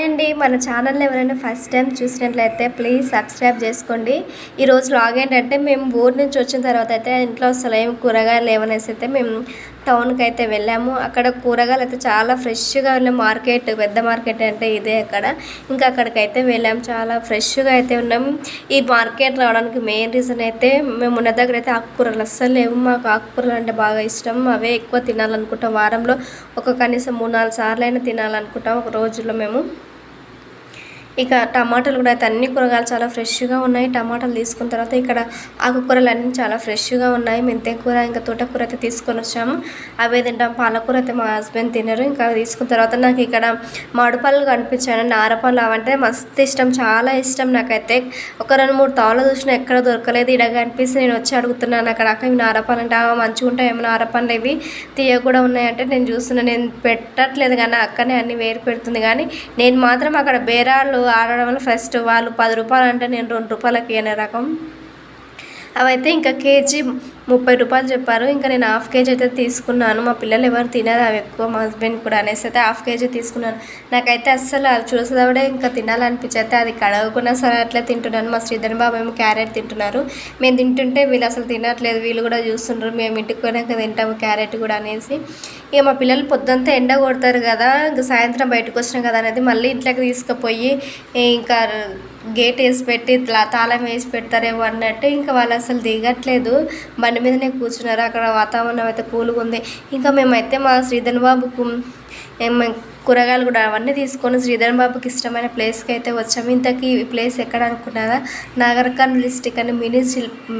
Hi అండి. మన channel ఎవరైనా ఫస్ట్ టైం చూసినట్లయితే ప్లీజ్ సబ్స్క్రైబ్ చేసుకోండి. ఈరోజు లాగ్ ఏంటంటే మేము ఊరు నుంచి వచ్చిన తర్వాత అయితే ఇంట్లో అసలు ఏం కూరగాయలు ఏమనేసి అయితే మేము టౌన్కి అయితే వెళ్ళాము. అక్కడ కూరగాయలు అయితే చాలా ఫ్రెష్గా ఉన్న మార్కెట్ పెద్ద మార్కెట్ అంటే ఇదే అక్కడ. ఇంకా అక్కడికైతే వెళ్ళాము చాలా ఫ్రెష్గా అయితే ఉన్నాం. ఈ మార్కెట్ రావడానికి మెయిన్ రీజన్ అయితే మేము ఉన్న దగ్గర అయితే ఆకుకూరలు అస్సలు లేవు. మాకు ఆకుకూరలు అంటే బాగా ఇష్టం. అవే ఎక్కువ తినాలనుకుంటాం. వారంలో ఒక కనీసం మూడు నాలుగు సార్లు అయినా తినాలనుకుంటాం. ఒక రోజులో మేము ఇక టమాటాలు కూడా అయితే అన్ని కూరగాయలు చాలా ఫ్రెష్గా ఉన్నాయి. టమాటాలు తీసుకున్న తర్వాత ఇక్కడ ఆకుకూరలు అన్నీ చాలా ఫ్రెష్గా ఉన్నాయి. మెంతే కూర ఇంకా తోటకూర అయితే తీసుకొని వచ్చాము. అవే తింటాం. పాలకూర అయితే మా హస్బెండ్ తినరు. ఇంకా తీసుకున్న తర్వాత నాకు ఇక్కడ మామిడిపళ్ళు కనిపించాను నారపళ్ళు అవంటే మస్తు ఇష్టం. చాలా ఇష్టం నాకైతే. ఒక రెండు మూడు తాళ్ళు చూసినా ఎక్కడ దొరకలేదు. ఇడ కనిపిస్తే నేను వచ్చి అడుగుతున్నాను. అక్కడ అక్క ఇవి నారపళ్ళు అంటే "ఆ, మంచిగా ఉంటాయి నారపళ్ళు ఇవి. తీయ కూడా ఉన్నాయంటే నేను చూస్తున్నా. నేను పెట్టట్లేదు కానీ అక్కనే అన్ని వేరు పెడుతుంది. కానీ నేను మాత్రం అక్కడ బేరాలు ఆడడం వల్ల ఫస్ట్ వాళ్ళు పది రూపాయలు అంటే నేను రెండు రూపాయలకి అనే రకం? అవైతే ఇంకా కేజీ ముప్పై రూపాయలు చెప్పారు. ఇంకా నేను హాఫ్ కేజీ అయితే తీసుకున్నాను. మా పిల్లలు ఎవరు తినరు అవి ఎక్కువ మా హస్బెండ్ కూడా అనేసి అయితే హాఫ్ కేజీ తీసుకున్నాను. నాకైతే అస్సలు అవి చూసేదాడే ఇంకా తినాలనిపించైతే అది కడగకుండా సరే అట్లా తింటున్నాను. మా శ్రీధర్ బాబు ఏమో క్యారెట్ తింటున్నారు. మేము తింటుంటే వీళ్ళు అసలు తినట్లేదు. వీళ్ళు కూడా చూస్తుండ్రు. మేము ఇంటికి పోయినాక తింటాము క్యారెట్ కూడా అనేసి. ఇక మా పిల్లలు పొద్దుంతా ఎండ కొడతారు కదా ఇంకా సాయంత్రం బయటకు వచ్చినాం కదా అనేది మళ్ళీ ఇంట్లోకి తీసుకుపోయి ఇంకా గేట్ వేసి పెట్టి తా- తాళం వేసి పెడతారేమో అన్నట్టు ఇంకా వాళ్ళు అసలు దిగట్లేదు. బండి మీదనే కూర్చున్నారు. అక్కడ వాతావరణం అయితే కూల్గా ఉంది. ఇంకా మేమైతే మా శ్రీధర్ బాబుకు కూరగాయలు కూడా అవన్నీ తీసుకొని శ్రీధర్ బాబుకి ఇష్టమైన ప్లేస్కి అయితే వచ్చాము. ఇంతకీ ఈ ప్లేస్ ఎక్కడ అనుకున్నారా? నాగర్కర్నూల్ డిస్టిక్ అని మినీ శిల్ప్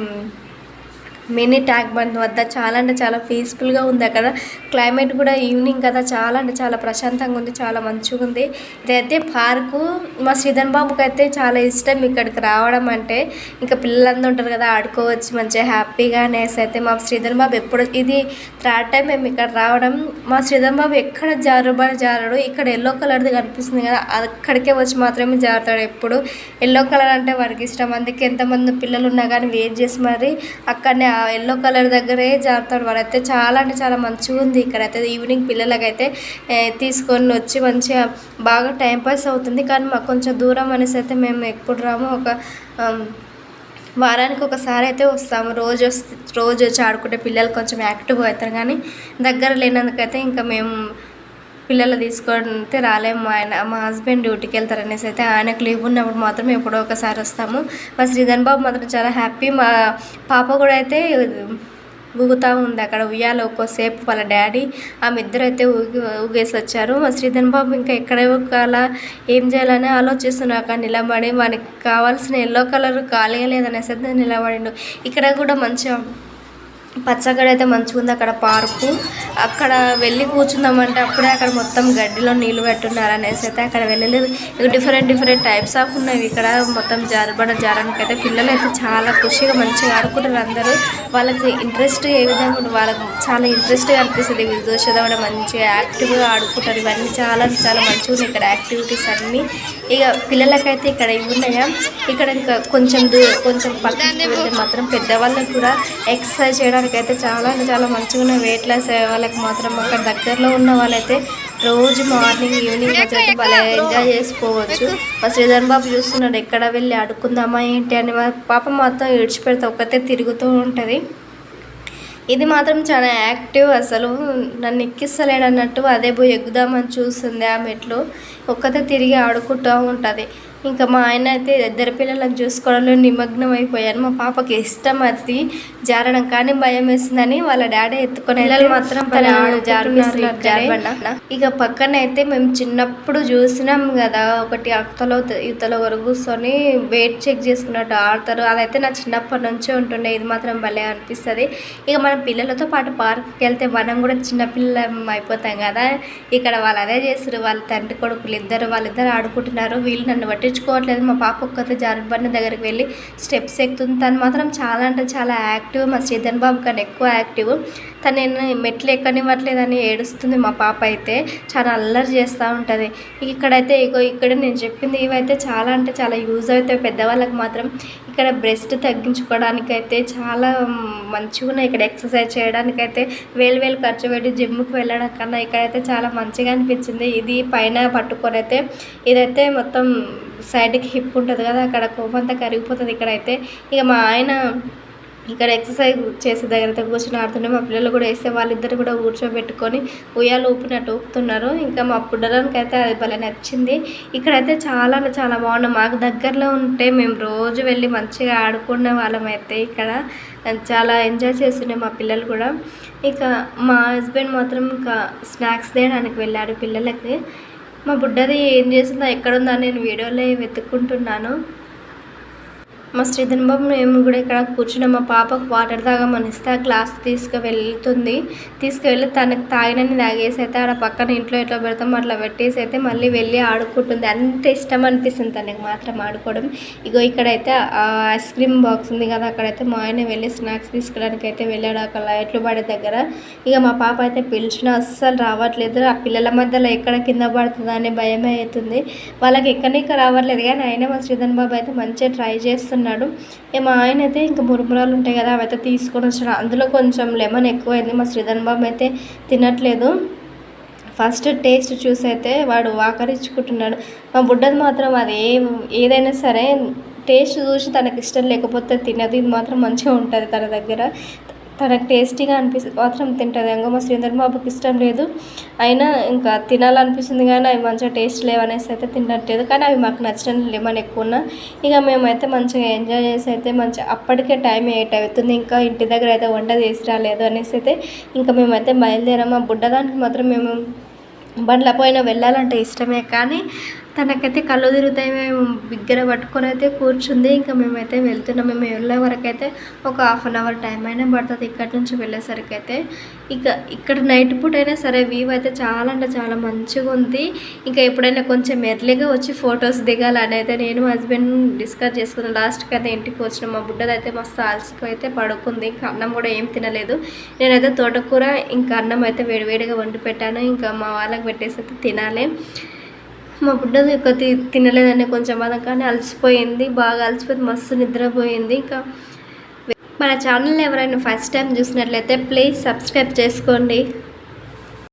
మినీ ట్యాంక్ బండ్ వద్ద చాలా అంటే చాలా పీస్ఫుల్గా ఉంది అక్కడ. క్లైమేట్ కూడా ఈవినింగ్ కదా చాలా అంటే చాలా ప్రశాంతంగా ఉంది చాలా మంచిగా ఉంది. ఇదైతే పార్కు మా శ్రీధన్ బాబుకి అయితే చాలా ఇష్టం ఇక్కడికి రావడం అంటే. ఇంకా పిల్లలందరూ ఉంటారు కదా ఆడుకోవచ్చు మంచిగా హ్యాపీగా అనేసి అయితే మా శ్రీధర్ బాబు ఎప్పుడు ఇది థర్డ్ టైం మేము ఇక్కడ రావడం. మా శ్రీధర్ బాబు ఎక్కడ జారుబడి జారడు ఇక్కడ ఎల్లో కలర్ది కనిపిస్తుంది కదా అక్కడికే వచ్చి మాత్రమే జారుతాడు ఎప్పుడు. ఎల్లో కలర్ అంటే వాడికి ఇష్టం అందుకే ఎంతమంది పిల్లలు ఉన్నా కానీ వెయిట్ చేసి మరి అక్కడనే ఎల్లో కలర్ దగ్గరే జారుతాడు వాడైతే చాలా అంటే చాలా మంచిగా ఉంది ఇక్కడైతే. ఈవినింగ్ పిల్లలకైతే తీసుకొని వచ్చి మంచిగా బాగా టైంపాస్ అవుతుంది. కానీ మాకు కొంచెం దూరం అనేసి అయితే మేము ఎప్పుడు రాము. ఒక వారానికి ఒకసారి అయితే వస్తాము. రోజు వస్తే రోజు వచ్చి ఆడుకుంటే పిల్లలు కొంచెం యాక్టివ్గా అవుతారు. కానీ దగ్గర లేనందుకైతే ఇంకా మేము పిల్లలు తీసుకుంటే రాలేము ఆయన మా హస్బెండ్ డ్యూటీకి వెళ్తారు అనేసి అయితే ఆయనకు లీవ్ ఉన్నప్పుడు మాత్రం ఎప్పుడో ఒకసారి వస్తాము. మా శ్రీధర్ బాబు మాత్రం చాలా హ్యాపీ. మా పాప కూడా అయితే ఊగుతూ ఉంది అక్కడ ఉయ్యాల ఒక్కోసేపు వాళ్ళ డాడీ ఆమె ఇద్దరు అయితే ఊగి ఊగేసి వచ్చారు. మా శ్రీధర్ బాబు ఇంకా ఎక్కడ ఊగాలా ఏం చేయాలని ఆలోచిస్తున్నా అక్కడ నిలబడి మనకి కావాల్సిన ఎల్లో కలర్ ఖాళీగా అయితే నిలబడిండు. ఇక్కడ కూడా మంచిగా పచ్చగడ అయితే మంచిగా ఉంది అక్కడ పార్కు. అక్కడ వెళ్ళి కూర్చుందామంటే అప్పుడే అక్కడ మొత్తం గడ్డిలో నీళ్ళు పెట్టున్నారు అనేసి అయితే అక్కడ వెళ్ళలేదు. డిఫరెంట్ డిఫరెంట్ టైప్స్ ఆఫ్ ఉన్నాయి. ఇక్కడ మొత్తం జారబడ జారడానికి అయితే పిల్లలు అయితే చాలా ఖుషిగా మంచిగా ఆడుకుంటారు అందరూ. వాళ్ళకి ఇంట్రెస్ట్ ఏ విధంగా ఉంటుంది వాళ్ళకి చాలా ఇంట్రెస్ట్గా అనిపిస్తుంది. ఇవి చూసేదా మంచిగా యాక్టివ్గా ఆడుకుంటారు. ఇవన్నీ చాలా చాలా మంచిగా ఉన్నాయి ఇక్కడ యాక్టివిటీస్ అన్నీ. ఇక పిల్లలకైతే ఇక్కడ ఇవి ఉన్నాయా? ఇక్కడ ఇంకా కొంచెం దూరం కొంచెం పక్కన వెళ్తే మాత్రం పెద్దవాళ్ళకి కూడా ఎక్సర్సైజ్ చేయడం అయితే చాలా అంటే చాలా మంచిగా ఉన్నాయి. వెయిట్ లాస్ అయ్యే వాళ్ళకి మాత్రం అక్కడ దగ్గరలో ఉన్న వాళ్ళైతే రోజు మార్నింగ్ ఈవినింగ్ వచ్చి భలే ఎంజాయ్ చేసుకోవచ్చు. మా శ్రీధర్ బాబు చూస్తున్నాడు ఎక్కడ వెళ్ళి ఆడుకుందామా ఏంటి అని. మా పాప మొత్తం విడిచిపెడితే ఒక్కతే తిరుగుతూ ఉంటుంది. ఇది మాత్రం చాలా యాక్టివ్ అసలు. నన్ను ఎక్కిస్తలేడు అన్నట్టు అదే పోయి ఎక్కుదామని చూస్తుంది ఆ మెట్లు. ఒక్కతే తిరిగి ఆడుకుంటూ ఉంటుంది. ఇంకా మా ఆయన అయితే ఇద్దరు పిల్లలను చూసుకోవడంలో నిమగ్నం అయిపోయాను మా పాపకి ఇష్టం అది జారడం కానీ భయం వేసిందని వాళ్ళ డాడీ ఎత్తుకొని పిల్లలు మాత్రం జారబండ. ఇక పక్కన అయితే మేము చిన్నప్పుడు చూసినాం కదా ఒకటి అక్కలో ఇతల వరకు కూర్చొని వెయిట్ చెక్ చేసుకున్నట్టు ఆడతారు. అదైతే నా చిన్నప్పటి నుంచే ఉంటుండే ఇది మాత్రం భలే అనిపిస్తుంది. ఇక మనం పిల్లలతో పాటు పార్క్కి వెళ్తే మనం కూడా చిన్నపిల్లలం అయిపోతాం కదా. ఇక్కడ వాళ్ళు అదే చేస్తారు వాళ్ళ తండ్రి కొడుకులు ఇద్దరు వాళ్ళిద్దరు ఆడుకుంటున్నారు. వీళ్ళు నన్ను పట్టించుకోవట్లేదు మా పాప ఒక్కతే జారుబండ దగ్గరికి వెళ్ళి స్టెప్స్ ఎక్కుతుంది. తను మాత్రం చాలా అంటే చాలా యాక్టివ్. మా శ్రీధర్ బాబు కన్నా ఎక్కువ యాక్టివ్. తను నేను మెట్లు ఎక్కనివ్వట్లేదని ఏడుస్తుంది మా పాప అయితే. చాలా అల్లరి చేస్తూ ఉంటుంది. ఇక్కడైతే ఇగో ఇక్కడ నేను చెప్పింది ఇవైతే చాలా అంటే చాలా యూజ్ అవుతాయి. పెద్దవాళ్ళకి మాత్రం ఇక్కడ బ్రెస్ట్ తగ్గించుకోవడానికి అయితే చాలా మంచిగా ఉన్నాయి ఇక్కడ ఎక్సర్సైజ్ చేయడానికైతే వేలు వేలు ఖర్చు పెట్టి జిమ్కి వెళ్ళడం కన్నా ఇక్కడైతే చాలా మంచిగా అనిపించింది. ఇది పైన పట్టుకొని అయితే ఇదైతే మొత్తం సైడ్కి హిప్ ఉంటుంది కదా అక్కడ కొవ్వంతా కరిగిపోతుంది ఇక్కడైతే. ఇక మా ఆయన ఇక్కడ ఎక్సర్సైజ్ చేసే దగ్గర కూర్చొని ఆడుతుండే మా పిల్లలు కూడా వేస్తే వాళ్ళిద్దరు కూడా కూర్చోబెట్టుకొని ఉయ్యాలు ఊపినట్టు ఊపుతున్నారు. ఇంకా మా పుట్టడానికి అయితే అది భలే నచ్చింది. ఇక్కడైతే చాలా అంటే చాలా బాగున్నాం మాకు దగ్గరలో ఉంటే మేము రోజు వెళ్ళి మంచిగా ఆడుకునే వాళ్ళం అయితే ఇక్కడ. చాలా ఎంజాయ్ చేస్తుండే మా పిల్లలు కూడా. ఇక మా హస్బెండ్ మాత్రం ఇంకా స్నాక్స్ తేయడానికి వెళ్ళాడు పిల్లలకి. మా బుడ్డది ఏం చేస్తుందో ఎక్కడుందో నేను వీడియోలో వెతుక్కుంటున్నాను. మా శ్రీధన్ బాబు మేము కూడా ఇక్కడ కూర్చున్న. మా పాపకు వాటర్ తాగమనిస్తే ఆ గ్లాస్ తీసుకువెళ్తుంది. తీసుకువెళ్ళి తనకు తాగినని తాగేసి అయితే ఆడ పక్కన ఇంట్లో ఎట్లా పెడతాం అట్లా పెట్టేసి అయితే మళ్ళీ వెళ్ళి ఆడుకుంటుంది. అంత ఇష్టం అనిపిస్తుంది తనకి మాత్రం ఆడుకోవడం. ఇగో ఇక్కడైతే ఐస్ క్రీమ్ బాక్స్ ఉంది కదా అక్కడైతే మా ఆయన వెళ్ళి స్నాక్స్ తీసుకోవడానికి అయితే వెళ్ళాడు అక్కడ లైట్లు పడే దగ్గర. ఇక మా పాప అయితే పిలిచిన అస్సలు రావట్లేదు. ఆ పిల్లల మధ్యలో ఎక్కడ కింద పడుతుందా అనే భయమే అవుతుంది. వాళ్ళకి ఎక్కడికి రావట్లేదు. కానీ అయినా మా శ్రీధన్ బాబు అయితే మంచిగా ట్రై చేస్తున్నాడు ఇక మా ఆయన అయితే ఇంకా మురుమురాలు ఉంటాయి కదా అవైతే తీసుకొని వచ్చాడు. అందులో కొంచెం లెమన్ ఎక్కువైంది మా శ్రీధర్ బాబు అయితే తినట్లేదు. ఫస్ట్ టేస్ట్ చూసి అయితే వాడు వాకరించుకుంటున్నాడు. మా బుడ్డది మాత్రం అది ఏ ఏదైనా సరే టేస్ట్ చూసి తనకి ఇష్టం లేకపోతే తినదు. ఇది మాత్రం మంచిగా ఉంటుంది తన దగ్గర. తనకు టేస్టీగా అనిపిస్తుంది. మాత్రం తింటుంది. ఇంకా మా శ్రీధర్ బాబుకి ఇష్టం లేదు. అయినా ఇంకా తినాలనిపిస్తుంది కానీ అవి మంచిగా టేస్ట్ లేవనేసి అయితే తినట్లేదు. కానీ అవి మాకు నచ్చడం లెమన్ ఎక్కువ ఇక మేమైతే మంచిగా ఎంజాయ్ చేసి అయితే మంచిగా అప్పటికే టైం ఎయిట్ అవుతుంది. ఇంకా ఇంటి దగ్గర అయితే వంట చేసి రాలేదు అనేసి అయితే ఇంకా మేమైతే బయలుదేరాము ఆ బుడ్డదానికి మాత్రం మేము బండ్ల పైన వెళ్ళాలంటే ఇష్టమే. కానీ తనకైతే కళ్ళు తిరుగుతాయి మేము బిగ్గర పట్టుకొని అయితే కూర్చుంది. ఇంకా మేమైతే వెళ్తున్నాం. మేము వెళ్ళే వరకు అయితే ఒక హాఫ్ అన్ అవర్ టైం అయినా పడుతుంది. ఇక్కడి నుంచి వెళ్ళేసరికి అయితే ఇక ఇక్కడ నైట్ పూట అయినా సరే వ్యూ అయితే చాలా అంటే చాలా మంచిగా ఉంది. ఇంకా ఎప్పుడైనా కొంచెం ఎర్లీగా వచ్చి ఫొటోస్ దిగాలని అయితే నేను హస్బెండ్ డిస్కస్ చేసుకున్నాను లాస్ట్కి అయితే ఇంటికి వచ్చిన. మా బుడ్డది అయితే మస్తు అలసిపోయి అయితే పడుకుంది. ఇంకా అన్నం కూడా ఏం తినలేదు. నేనైతే తోటకూర ఇంకా అన్నం అయితే వేడివేడిగా వండి పెట్టాను. ఇంకా మా వాళ్ళకి పెట్టేసి అయితే తినాలి. మా బుడ్డది ఒక తి తినలేదని కొంచెం బాధ కానీ అలసిపోయింది. బాగా అలసిపోయింది మస్తు నిద్రపోయింది. ఇంకా మన ఛానల్ ఎవరైనా ఫస్ట్ టైం చూసినట్లయితే ప్లీజ్ సబ్స్క్రైబ్ చేసుకోండి.